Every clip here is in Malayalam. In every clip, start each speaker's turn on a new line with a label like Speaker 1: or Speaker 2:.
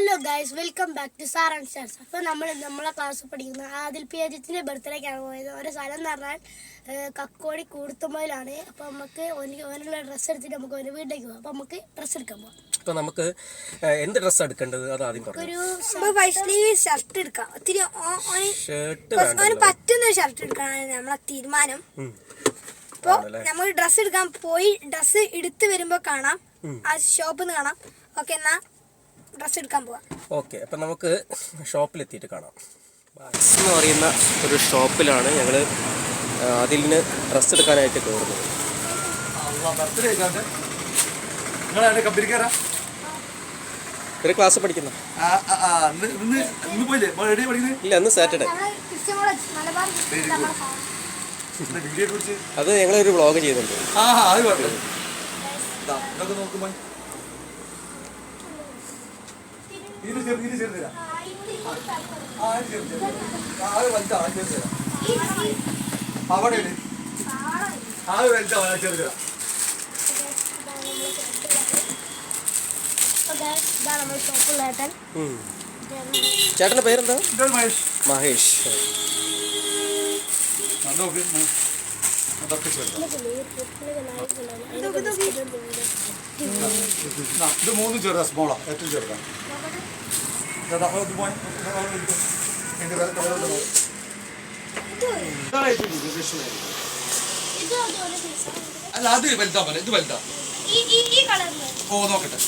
Speaker 1: Hello guys welcome back to sir and stars അപ്പോൾ നമ്മൾ നമ്മളെ ക്ലാസ് പഠിക്കുന്ന ആദിൽ പി അജിത്തിന്റെ ബർത്ത്ഡേക്കാണ് പോയത്. ഒരു സ്ഥലം എന്ന് പറഞ്ഞാൽ കക്കോടി കൂടുത്തുമ്പോഴാണ് അപ്പോൾ നമുക്ക് ഓന് ഓനുള്ള ഡ്രസ്സ് എടുത്തിട്ട് നമുക്ക് ഒരു വീട്ടിലേക്ക് പോകാം അപ്പോൾ നമുക്ക് ഡ്രസ്സ് എടുക്കാൻ പോകാം
Speaker 2: അപ്പോൾ നമുക്ക് എന്ത് ഡ്രസ്സ് എടുക്കേണ്ടത്? അത് ആദ്യം
Speaker 1: ഒരു
Speaker 3: ഷർട്ട് എടുക്കാം. ഒത്തിരി
Speaker 2: ഷർട്ട്
Speaker 3: പറ്റുന്ന ഷർട്ട് എടുക്കാനാണ് നമ്മളെ തീരുമാനം. അപ്പോൾ നമ്മൾ ഡ്രസ്സ് എടുക്കാൻ പോയി ഡ്രസ്സ് എടുത്ത് വരുമ്പോൾ കാണാം. ആ ഷോപ്പിൽ നിന്ന് കാണാം. ഓക്കെ എന്നാ. ഡ്രസ്സ് എടുക്കാൻ പോവാം.
Speaker 2: ഓക്കെ അപ്പൊ നമുക്ക് ഷോപ്പിലെത്തിയിട്ട് കാണാം. ബാക്സ് എന്ന് പറയുന്ന ഒരു ഷോപ്പിലാണ് ഞങ്ങൾ അതിലിന് ഡ്രസ്സ് എടുക്കാനായിട്ട് കയറുന്നത്. ഒരു ക്ലാസ് പഠിക്കുന്ന. ഇല്ല അന്ന് സാറ്റർഡേ അത് ഞങ്ങളൊരു വ്ളോഗ് ചെയ്യുന്നുണ്ട്
Speaker 4: ആ ആ, അത് കുഴപ്പമില്ല ഇതാ, ഇത് ആ ഇത് അത് വലുതാ അത് അവിടെ ഇട്. വലുതാ അത്.
Speaker 2: ചേട്ടന്റെ പേരെന്താ?
Speaker 4: മഹേഷ്.
Speaker 2: മഹേഷ്.
Speaker 4: നോക്ക്. അതൊക്കെ ആ, ഇത് മൂന്ന് ചെറുതാ സ്മോളാ ഏറ്റവും ചെറുതാണ്. അല്ല അത് വലുതാ പോലെ ഇത് വലുതാ. ഓ നോക്കട്ടെ.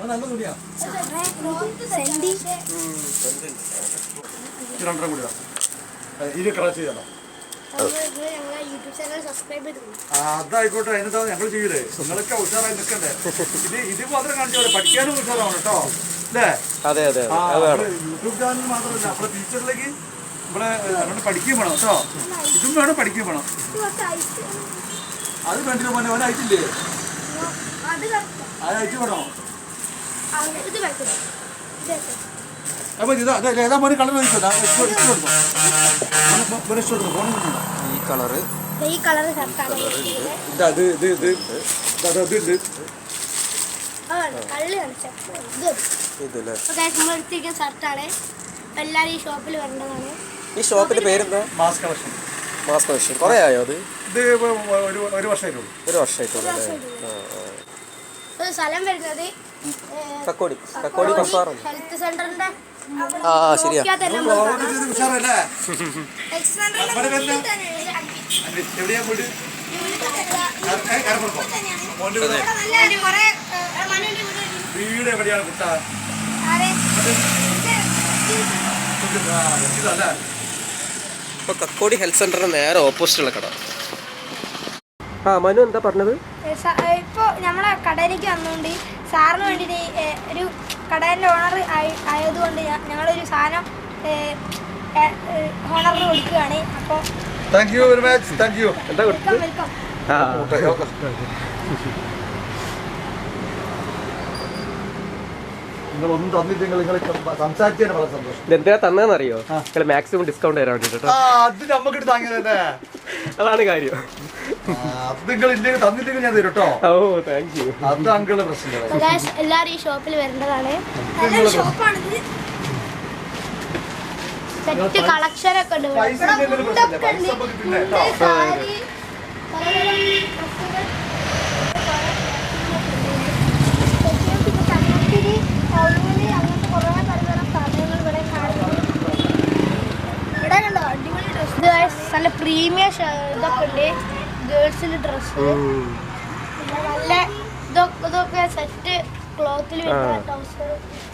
Speaker 4: നല്ല തുണിയാ രണ്ടര കൂടിയാ ഇത് കളക്ട് ചെയ്യണം.
Speaker 1: ഞങ്ങളെ യൂട്യൂബ് ചാനൽ സബ്സ്ക്രൈബ് ചെയ്തിട്ടുണ്ട്
Speaker 4: ആ, അതായിക്കോട്ടെ അതിനെന്താ ഞങ്ങൾ ചെയ്യൂലേ? നിങ്ങളൊക്കെ ഉഷാറായി നിൽക്കണ്ടേ ഇത് ഇത് മാത്രം കാണിച്ചാൽ പോലെ പഠിക്കാനും ഉഷാറാവണം കേട്ടോ. അല്ലേ?
Speaker 2: അതെ അതെ
Speaker 4: യൂട്യൂബ് ചാനൽ മാത്രമല്ല നമ്മുടെ ടീച്ചറിലേക്ക് നമ്മളെ അതുകൊണ്ട് പഠിക്കുകയും വേണം കേട്ടോ. ഇതും വേണം പഠിക്കുകയും വേണം. അത് കണ്ടില്ല മോനെ അവൻ അയച്ചില്ലേ
Speaker 1: അത്
Speaker 4: അത് അയച്ചു വേണോ?
Speaker 1: ഇത് വെക്കണം
Speaker 4: ഇതാ ഏതാ കളർ ചോദിച്ചോ ഫോൺ കിട്ടുന്നുണ്ടോ
Speaker 2: ഈ കളറ്.
Speaker 1: ഈ കളർ
Speaker 4: ഇതാ ഇത് ഇത്.
Speaker 1: ഈ ഷോപ്പിൽ വരേണ്ടതാണ്.
Speaker 2: ഈ ഷോപ്പിന്റെ പേരെന്താ?
Speaker 4: മാസ് കളക്ഷൻ
Speaker 2: മാസ് കളക്ഷൻ കുറേ ആയോ അത്?
Speaker 4: ഇത് ഒരു ഒരു വർഷമായിട്ടുള്ളൂ
Speaker 2: ഒരു വർഷമായിട്ടുള്ളൂ. അല്ലേ
Speaker 1: സ്ഥലം വരുന്നത്
Speaker 2: കക്കോടി. കക്കോടി
Speaker 1: ഹെൽത്ത് സെന്ററിന്റെ
Speaker 2: ആ ശരിയാ.
Speaker 4: വീട്? എവിടെയാണ് കുട്ട?
Speaker 2: ഇപ്പൊ കക്കോടി ഹെൽത്ത് സെന്ററിന് നേരെ ഓപ്പോസിറ്റുള്ള കട. ആ മനു എന്താ പറഞ്ഞത്?
Speaker 3: ഇപ്പൊ നമ്മളെ കടയിലേക്ക് വന്നുകൊണ്ട് സാറിന് വേണ്ടിട്ട് ഒരു കടേന്റെ ഓണർ ആയതുകൊണ്ട് ഞങ്ങളൊരു സാധനം ഓണറിന് കൊടുക്കുകയാണ്. അപ്പോൾ
Speaker 4: thank you very much thank you
Speaker 2: okay
Speaker 3: welcome
Speaker 4: നിങ്ങൾ ഒന്നും നിങ്ങൾ സംസാരിച്ചതിന് വളരെ സന്തോഷം.
Speaker 2: ഇതെന്തിനാ തന്നതെന്നറിയോ നിങ്ങൾ മാക്സിമം ഡിസ്കൗണ്ട് തരാൻ വേണ്ടിട്ടോ
Speaker 4: ആ അത് താങ്ങിയതല്ലേ
Speaker 2: അതാണ് കാര്യം.
Speaker 4: ആ, അത് നിങ്ങൾ ഇല്ലെങ്കിൽ തന്നില്ലെങ്കിൽ ഞാൻ തരും കേട്ടോ.
Speaker 2: ഓ താങ്ക് യു
Speaker 4: അത് അങ്കിളുടെ പ്രശ്നം.
Speaker 1: എല്ലാവരും ഈ ഷോപ്പിൽ വരേണ്ടതാണ് സെറ്റ് കളക്ഷൻ ഒക്കെ ഉണ്ട്.
Speaker 4: പൈസ ഇല്ലെങ്കിലും പ്രശ്നമില്ല പൈസ നമുക്ക് പിന്നെ കേട്ടോ
Speaker 1: സാരി, പലതരം ഡ്രസ്സുകൾ,
Speaker 3: പിന്നെ കണ്ണാത്തിരി ടൗണിൽ അങ്ങനത്തെ കുറേ പലതരം സാധനങ്ങൾ ഇവിടെ കാണുന്നുണ്ട്
Speaker 1: ഇവിടെ കണ്ടോ അടിപൊളി ഡ്രസ് ഇത് നല്ല പ്രീമിയം ഇതൊക്കെ ഉണ്ട്. ഗേൾസിന്റെ ഡ്രസ്സ് നല്ല ഇതൊക്കെ ഇതൊക്കെ സെറ്റ് ക്ലോത്തിൽ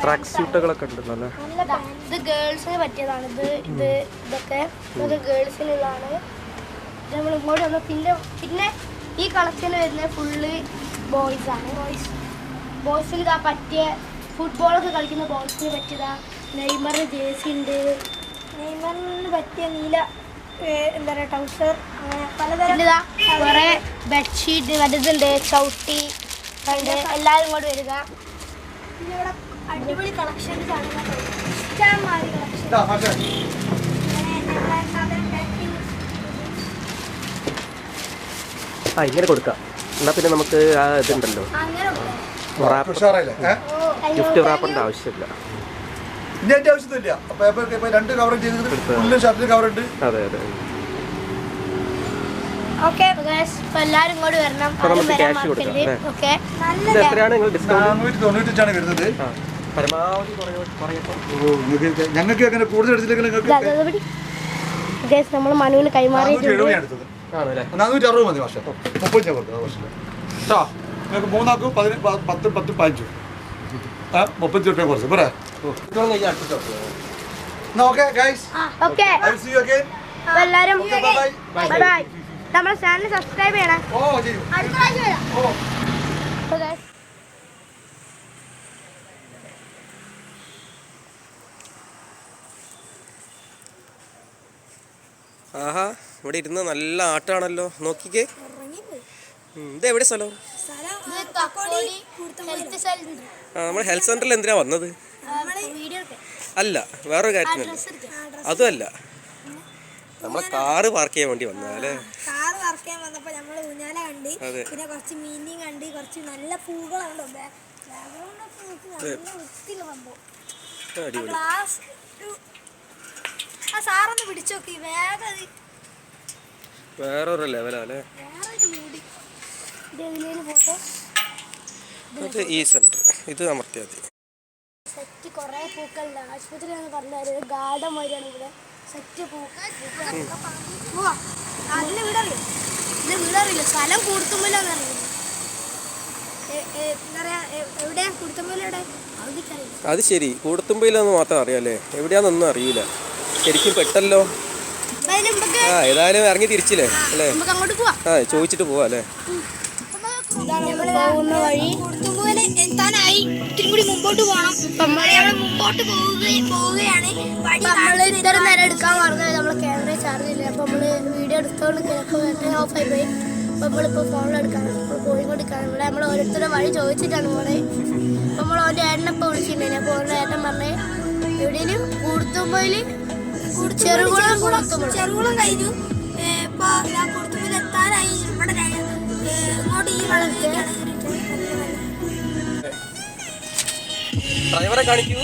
Speaker 2: ട്രാക്ക് സ്യൂട്ടുകളൊക്കെ ഉണ്ടല്ലോ
Speaker 1: നല്ല ഇത് ഗേൾസിന് പറ്റിയതാണ്. ഇത് ഇത് ഇതൊക്കെ ഇതൊക്കെ ഗേൾസിനുള്ളതാണ് ഇത് നമ്മൾ ഇങ്ങോട്ട് വന്നു പിന്നെ പിന്നെ ഈ കളക്ഷനിൽ വരുന്ന ഫുള്ള് ബോയ്സ് ആണ്. ബോയ്സ് ബോയ്സിന് ഇതാ പറ്റിയ ഫുട്ബോളൊക്കെ കളിക്കുന്ന ബോയ്സിന് പറ്റിയതാ. നെയ്മറിന് ജേഴ്സി ഉണ്ട്.
Speaker 3: നെയ്മറിന് പറ്റിയ നീല എന്താ പറയുക ടൗസർ അങ്ങനെ പലതരം
Speaker 1: പിന്നെ ഇതാ കുറേ ബെഡ്ഷീറ്റ് വലുതുണ്ട് ചവിട്ടി ഉണ്ട് എല്ലാവരും കൂടെ വരിക.
Speaker 3: ഇവിടെ അടിപൊളി കളക്ഷൻസ് ആണ് ഇഷ്ടംമാതിരി കളക്ഷൻ
Speaker 2: ആ ഇങ്ങനെ കൊടുക്കാം. എന്നാ പിന്നെ നമുക്ക് ആ ഇതുണ്ടല്ലോ? ഗിഫ്റ്റ് റാപ്പറിന്റെ ആവശ്യമില്ല.
Speaker 4: ഇനി അതിന്റെ ആവശ്യമൊന്നുമില്ല അപ്പൊ ഇപ്പൊ രണ്ട് കവർ ചെയ്തിട്ട് ഫുള്ള് ഷർട്ടിൽ കവർ ഉണ്ട്.
Speaker 2: അതെ
Speaker 4: ഞങ്ങൾക്ക് അങ്ങനെ കൂടുതൽ എടുത്തില്ലെങ്കിൽ നിങ്ങൾക്ക്
Speaker 1: നമ്മൾ മനുവിന്
Speaker 4: നാനൂറ്റി അറുപത് മതി വർഷം. മുപ്പത് ഞാൻ കൊടുത്തത് വർഷം.
Speaker 2: കേട്ടോ
Speaker 4: നിങ്ങൾക്ക് മൂന്നാക്കും പത്ത് പത്ത് പതിനഞ്ചു. മുപ്പത്തി റുപ്യ കുറച്ച്.
Speaker 1: എല്ലാരും
Speaker 4: ബൈ ബൈ
Speaker 1: ബൈ ബൈ നമ്മുടെ ചാനൽ സബ്സ്ക്രൈബ് ചെയ്യണേ. അടുത്ത പ്രാവശ്യം വരാം.
Speaker 2: ആഹാ ഇവിടെ ഇരുന്ന് നല്ല ആട്ടാണല്ലോ. നോക്കിക്കേ. ഇത് എവിടെ സ്ഥലം? നമ്മൾ ഹെൽത്ത് സെന്ററിൽ എന്തിനാ വന്നത്? അല്ല വേറൊരു കാര്യത്തിനല്ല
Speaker 1: അതുമല്ല എടുക്കാൻ
Speaker 2: അതും അല്ല നമ്മളെ കാറ് പാർക്ക് ചെയ്യാൻ വേണ്ടി വന്നതാ അല്ലേ?
Speaker 3: കാറ് വർക്ക് ചെയ്യാൻ വന്നപ്പോ നമ്മൾ ഊഞ്ഞാല കണ്ട് പിന്നെ കുറച്ച് മീനിങ് കണ്ട് കുറച്ച് നല്ല പൂക്കളുണ്ടോ സാറൊന്ന് പിടിച്ചു നോക്കി വേഗം
Speaker 2: വേറൊരു ലെവലാ അല്ലേ?
Speaker 3: മൂടി.
Speaker 1: ഇത്
Speaker 2: ഈ സെന്റർ ഇത് അമർത്തിയാൽ മതി.
Speaker 1: പൂക്കളുണ്ട് ആശുപത്രി എന്ന് പറഞ്ഞാൽ ഒരു ഗാർഡൻ വഴിയാണ് ഇവിടെ. സെറ്റ് പൂക്കൾ.
Speaker 3: പോവാ അതിന്റെ വീടറിയോ
Speaker 1: ഇത് വീടറിയില്ല സ്ഥലം കൂടുത്തുമ്പോഴാണ് അറിയുന്നത്
Speaker 2: അത് ശരി. കൂടത്തുമ്പയിലൊന്ന് മാത്രം അറിയാല്ലേ? എവിടെയാന്നൊന്നും അറിയില്ല ശരിക്കും പെട്ടല്ലോ. ആ ഏതായാലും ഇറങ്ങി തിരിച്ചില്ലേ? അല്ലേ? ആ ചോദിച്ചിട്ട് പോവാ അല്ലേ?
Speaker 1: പോകുന്ന വഴി.
Speaker 3: എത്താനായി. ഇത്തിരി കൂടി മുമ്പോട്ട് പോകണം നമ്മൾ മുമ്പോട്ട് പോവുക- പോവുകയാണ്. വഴി
Speaker 1: നമ്മൾ ഇത്ര നേരം എടുക്കാൻ പറഞ്ഞത് നമ്മൾ ക്യാമറ ചാർജ് ഇല്ല. അപ്പോൾ നമ്മൾ വീഡിയോ എടുത്തോണ്ട് ബാറ്ററി ഓഫ് ആയി പോയി. അപ്പോൾ നമ്മളിപ്പോൾ ഫോണിലെടുക്കാണ് നമ്മൾ പോയിക്കൊണ്ടിരിക്കുകയാണ് ഇവിടെ നമ്മൾ ഓരോരുത്തരുടെ വഴി ചോദിച്ചിട്ടാണ് പോണേ. നമ്മൾ ഓന്റെ ഏട്ടനപ്പോൾ വിളിച്ചിട്ടുണ്ടായിരുന്നു. അപ്പൊ ഓന്റെ ഏട്ടൻ പറഞ്ഞേ എവിടെയും കൂടുത്തുമ്പോയിൽ ചെറുകുളം കൂടെ
Speaker 3: ചെറുകുളം കഴിഞ്ഞു. ഇപ്പൊ ഞാൻ കുടുത്തുമ്പോൽ എത്താനായി. നമ്മുടെ ഇങ്ങോട്ട് ഈ വളവിലേക്കാണ്
Speaker 2: ഡ്രൈവറെ കാണിക്കൂ.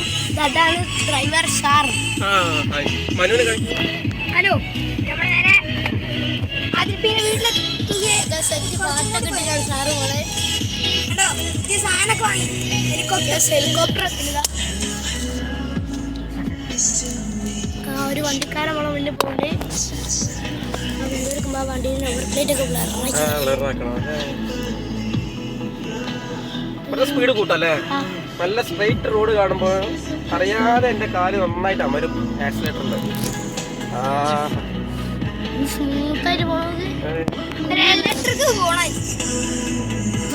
Speaker 1: അതാണ് ഡ്രൈവർ സാർ.
Speaker 2: ആ മനുവിനെ കാണിക്കൂ.
Speaker 3: ഹലോ
Speaker 1: സെറ്റ് പാട്ടൊക്കെ ഇട്ടിട്ടാണ് സാറ്
Speaker 3: ഈ സാധനമൊക്കെ വാങ്ങി. ഹെലികോപ്റ്റർ
Speaker 1: ഒരു വണ്ടിക്കാരൻ നമ്മളെ മുന്നിൽ എടുക്കുമ്പോൾ ആ വണ്ടിയിൽ നമ്പർ പ്ലേറ്റ് ഒക്കെ
Speaker 2: ബ്ലറാക്കണം സ്പീഡ് കൂട്ടല്ലേ നല്ല സ്ട്രെയിറ്റ് റോഡ് കാണുമ്പോൾ അറിയാതെ എന്റെ കാൽ നന്നായിട്ട് അമരും. ആക്സിലേറ്ററിൽ ആ.
Speaker 1: സ്മൂത്തായിട്ട് പോകുന്നത്
Speaker 2: അതെ.
Speaker 3: ഇലക്ട്രിക് പോണായി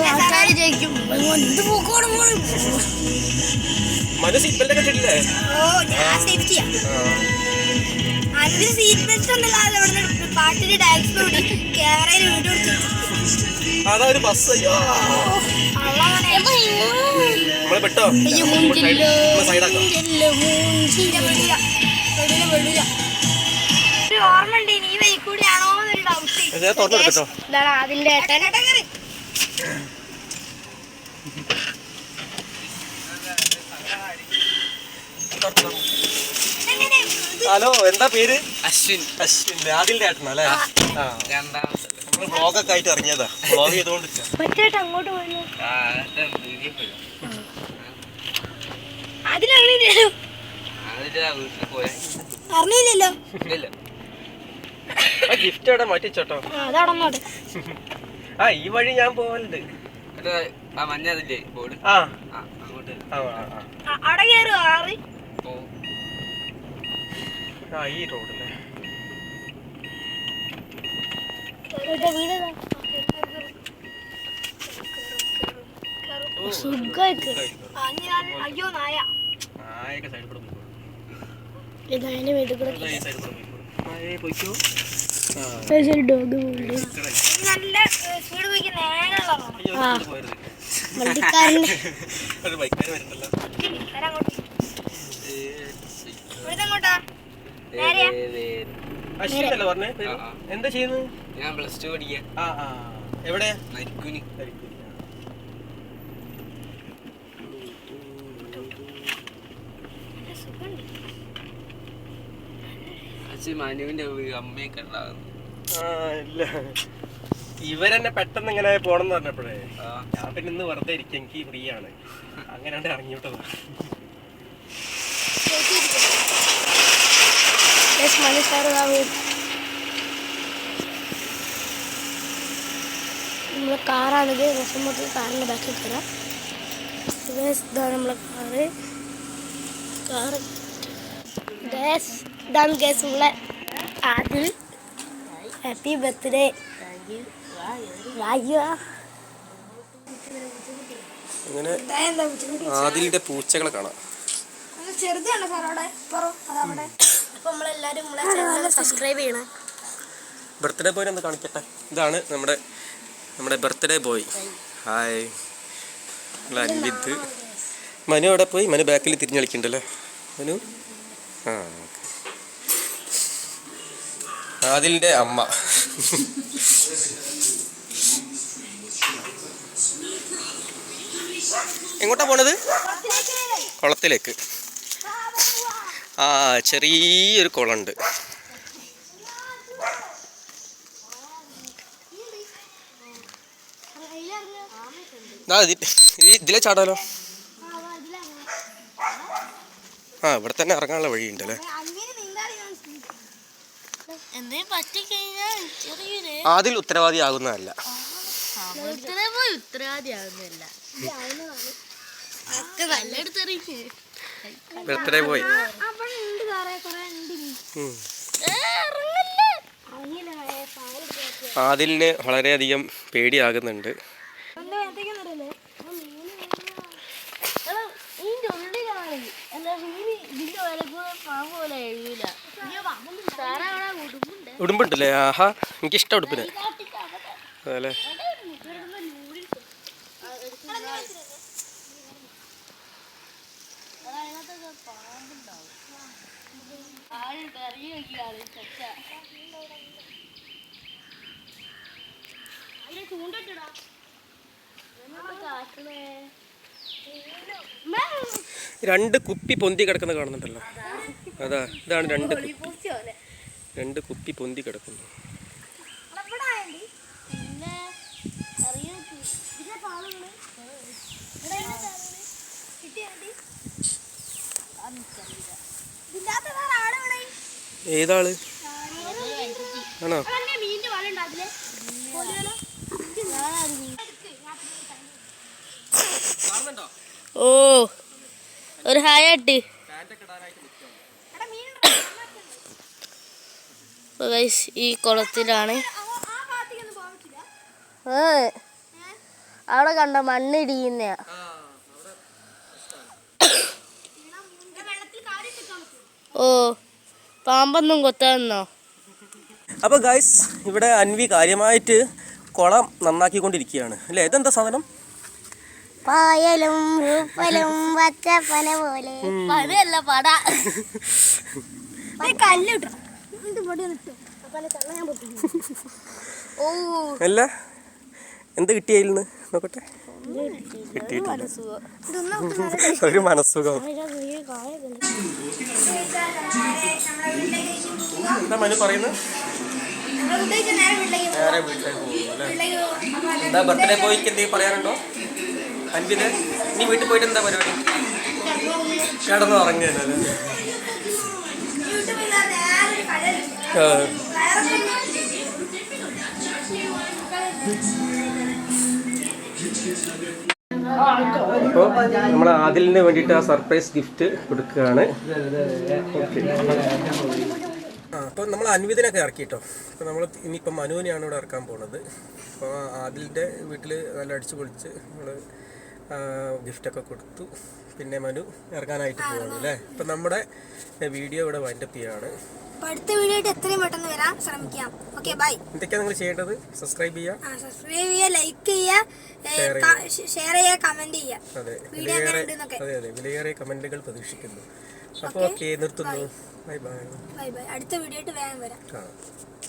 Speaker 1: ആൾക്കാർ ജയിക്കും. എന്ത് പോക്കോടെ പോകണം
Speaker 2: മനു സീറ്റ്
Speaker 3: അതിന് ബെൽറ്റ് ഉണ്ടല്ലോ ഡാൻസ് കൂടി
Speaker 2: അതാ ഒരു ബസ് അയ്യോ. തുറന്നെടുക്കട്ടോ
Speaker 1: അതിന്റെ ഏട്ടൻ?
Speaker 2: ഹലോ എന്താ പേര്? അശ്വിൻ. അശ്വിൻ ആദിലിന്റെ ഏട്ടനല്ലേ ആ. നമ്മൾ വ്ളോഗൊക്കെ ആയിട്ട് ഇറങ്ങിയതാ. ബ്ലോഗ് ചെയ്തോണ്ട്
Speaker 1: അങ്ങോട്ട് പോയിരുന്നു
Speaker 3: അതിലറിയില്ലല്ലോ അറിഞ്ഞില്ലല്ലോ.
Speaker 2: ആ ഗിഫ്റ്റ് അവിടെ മാറ്റിച്ചോട്ടോ.
Speaker 1: അതടന്നോട്ടെ
Speaker 2: ആ ഈ വഴി ഞാൻ പോവലുണ്ട്.
Speaker 5: ആ മഞ്ഞതില്ലേ ബോർഡ്?
Speaker 2: ആ.
Speaker 5: ആ അങ്ങോട്ട്
Speaker 3: അവിടെ കയറുക ആറി.
Speaker 2: ആ ഈ റോഡല്ലേ
Speaker 1: വീട് സുഖമായിട്ട്.
Speaker 3: അയ്യോ നായ.
Speaker 2: ആയൊക്കെ സൈഡിൽ കൂടെ പോയിക്കോളും.
Speaker 1: ഇത് അതിന്റെ വീട്ടിൽ കൂടെ
Speaker 2: ഈ സൈഡിൽ കൂടെ പോയിക്കോളും. ആയേ പോയിക്കോ? ആ.
Speaker 1: ഡോഗ് പോകുന്നുണ്ട്
Speaker 3: നല്ല സ്പീഡ് പോയി നേരെയുള്ള
Speaker 2: അയ്യോ ഒരു വരുന്നുണ്ടല്ലോ
Speaker 3: അങ്ങോട്ട് ഇവിടുത്തെ അങ്ങോട്ടാ നേരെയാ?
Speaker 2: അശ്വിനല്ലേ പറഞ്ഞേ. പേര്?
Speaker 5: ആ, ആ.
Speaker 2: എന്താ ചെയ്യുന്നത്?
Speaker 5: ഞാൻ പ്ലസ് ടു പഠിക്കുക
Speaker 2: ആ ആ. എവിടെയാ?
Speaker 5: നരിക്കുനി അച്ഛൻ മനുവിന്റെ അമ്മയൊക്കെ ഉണ്ടാകുന്നു
Speaker 2: ആ ഇല്ല. ഇവരെന്നെ പെട്ടെന്ന് ഇങ്ങനെ പോണെന്ന് പറഞ്ഞപ്പോഴേ ഞാൻ പിന്നെ ഇന്ന് വെറുതെ ഇരിക്കും എനിക്ക് ഫ്രീ ആണ്. അങ്ങനെ
Speaker 1: ഇറങ്ങിയിട്ടത് നമ്മളെ കാറാണിത് രസമൊക്കെ കാറിന്റെ ബാക്കിൽ കയറാം ഇതാണ് നമ്മളെ കാറ് കാറ് ഇതാണ് ഗേസ് നമ്മളെ ആദിൽ ഹാപ്പി ബർത്ത്ഡേ
Speaker 2: അങ്ങനെ ആദിലിന്റെ പൂച്ചകളെ കാണാം.
Speaker 3: ചെറുതാണ് സാർ അവിടെ? ഇപ്പറോ അതവിടെ
Speaker 1: അപ്പോൾ നമ്മളെല്ലാരും നമ്മളെ ചാനൽ സബ്സ്ക്രൈബ് ചെയ്യണം.
Speaker 2: ബർത്ത്ഡേ ബോയ് ഒന്ന് കാണിക്കട്ടെ? ഇതാണ് നമ്മുടെ നമ്മുടെ birthday boy hi Anvith Manu അവിടെ പോയി? മനു ബാക്കിൽ തിരിഞ്ഞളിക്കണ്ടല്ലേ മനു? ആ. ആദിലിന്റെ അമ്മ. എങ്ങോട്ടാ പോണത്? കുളത്തിലേക്ക്. ആ ചെറിയൊരു കുളമുണ്ട്. ഇതിലെ ചാടാലോ? ആ ഇവിടെ തന്നെ ഇറങ്ങാനുള്ള വഴിയുണ്ട് അല്ലേ
Speaker 1: എന്തെങ്കിലും പറ്റിക്കഴിഞ്ഞാൽ ചെറിയൊരു
Speaker 2: അതിൽ ഉത്തരവാദിയാകുന്നതല്ല.
Speaker 1: ബർത്ത്ഡേ പോയി?
Speaker 2: ബർത്ത്ഡേ പോയി ആദിലിന് വളരെയധികം പേടിയാകുന്നുണ്ട്
Speaker 3: എന്താ എന്തൊക്കെയാ അറിയില്ലേ
Speaker 1: എടാ, ഇതിന്റെ ഉള്ളിലാണ് എന്താ മീന് ഇതിന്റെ വില കൂടെ പാമ്പ് പോലെ എഴുതൂല സാറേ അവിടെ ഉടുമ്പുണ്ട്
Speaker 2: ഉടുമ്പുണ്ടല്ലേ? ആഹാ എനിക്കിഷ്ടം ഉടുപ്പിന്. അതല്ലേ? രണ്ട് കുപ്പി പൊന്തി കിടക്കുന്ന കാണുന്നുണ്ടല്ലോ. അതാ ഇതാണ് രണ്ട് കുപ്പി. രണ്ട് കുപ്പി പൊന്തി കിടക്കുന്നു. ഏതാൾ? ആണോ?
Speaker 1: ഓ ഒരു ഹായ് ആട്ട് ഈ കുളത്തിലാണ്.
Speaker 3: ആ ഭാഗത്തേക്കൊന്നും പോകാൻ പറ്റില്ല
Speaker 1: ഏ അവിടെ കണ്ട മണ്ണിടിയുന്നയാ. ഓ പാമ്പൊന്നും കൊത്താന്നോ
Speaker 2: അപ്പോൾ ഗൈസ് ഇവിടെ അൻവി കാര്യമായിട്ട് കുളം നന്നാക്കിക്കൊണ്ടിരിക്കുകയാണ്. അല്ലേ? ഇതെന്താ സാധനം?
Speaker 1: പായലും രൂപ്പലും പച്ചപ്പന പോലെ. പടയല്ല പട.
Speaker 3: കല്ല്
Speaker 2: അല്ല എന്ത് കിട്ടിയായിരുന്നു? നോക്കട്ടെ. ഒരു മനസ്സുഖം. എന്താ മനു പറയുന്നത്
Speaker 3: നേരെ
Speaker 2: എന്താ ബർത്ത്ഡേ ബോയ്ക്ക് എന്തെങ്കിലും പറയാനുണ്ടോ? അൻപിന് നീ വീട്ടിൽ പോയിട്ട് എന്താ പരിപാടി? കിടന്ന് അപ്പോൾ നമ്മൾ ആദിലിന് വേണ്ടിയിട്ട് ആ സർപ്രൈസ് ഗിഫ്റ്റ് കൊടുക്കുകയാണ്. അപ്പോൾ നമ്മൾ അൻവിതിനൊക്കെ ഇറക്കി കേട്ടോ അപ്പോൾ നമ്മൾ ഇനിയിപ്പം മനുവിനെയാണ് ഇവിടെ ഇറക്കാൻ പോണത്. അപ്പോൾ ആദിലിന്റെ വീട്ടിൽ നല്ല അടിച്ചു പൊളിച്ച് നമ്മൾ ഗിഫ്റ്റൊക്കെ കൊടുത്തു. പിന്നെ മനു ഇറങ്ങാനായിട്ട് പോവാണ് അല്ലേ ഇപ്പൊ നമ്മുടെ വീഡിയോ ഇവിടെ വൈൻഡപ്പ് ചെയ്യാണ്.
Speaker 3: അപ്പൊ അടുത്ത വീഡിയോ ആയിട്ട് എത്രയും പെട്ടെന്ന് വരാൻ ശ്രമിക്കാം. ഓക്കെ ബൈ
Speaker 2: എന്തൊക്കെയാണ് നിങ്ങൾ ചെയ്യേണ്ടത്? സബ്സ്ക്രൈബ് ചെയ്യുക.
Speaker 3: സബ്സ്ക്രൈബ് ചെയ്യുക ലൈക്ക് ചെയ്യുക ഷെയർ ചെയ്യുക. കമന്റ് ചെയ്യുക
Speaker 2: അതെ അതെ അതെ വിലയേറിയ കമന്റുകൾ പ്രതീക്ഷിക്കുന്നു. അപ്പോൾ ഓക്കെ നിർത്തുന്നു. ബൈ ബൈ
Speaker 3: ബൈ ബൈ അടുത്ത വീഡിയോ ആയിട്ട് വേഗം വരാം.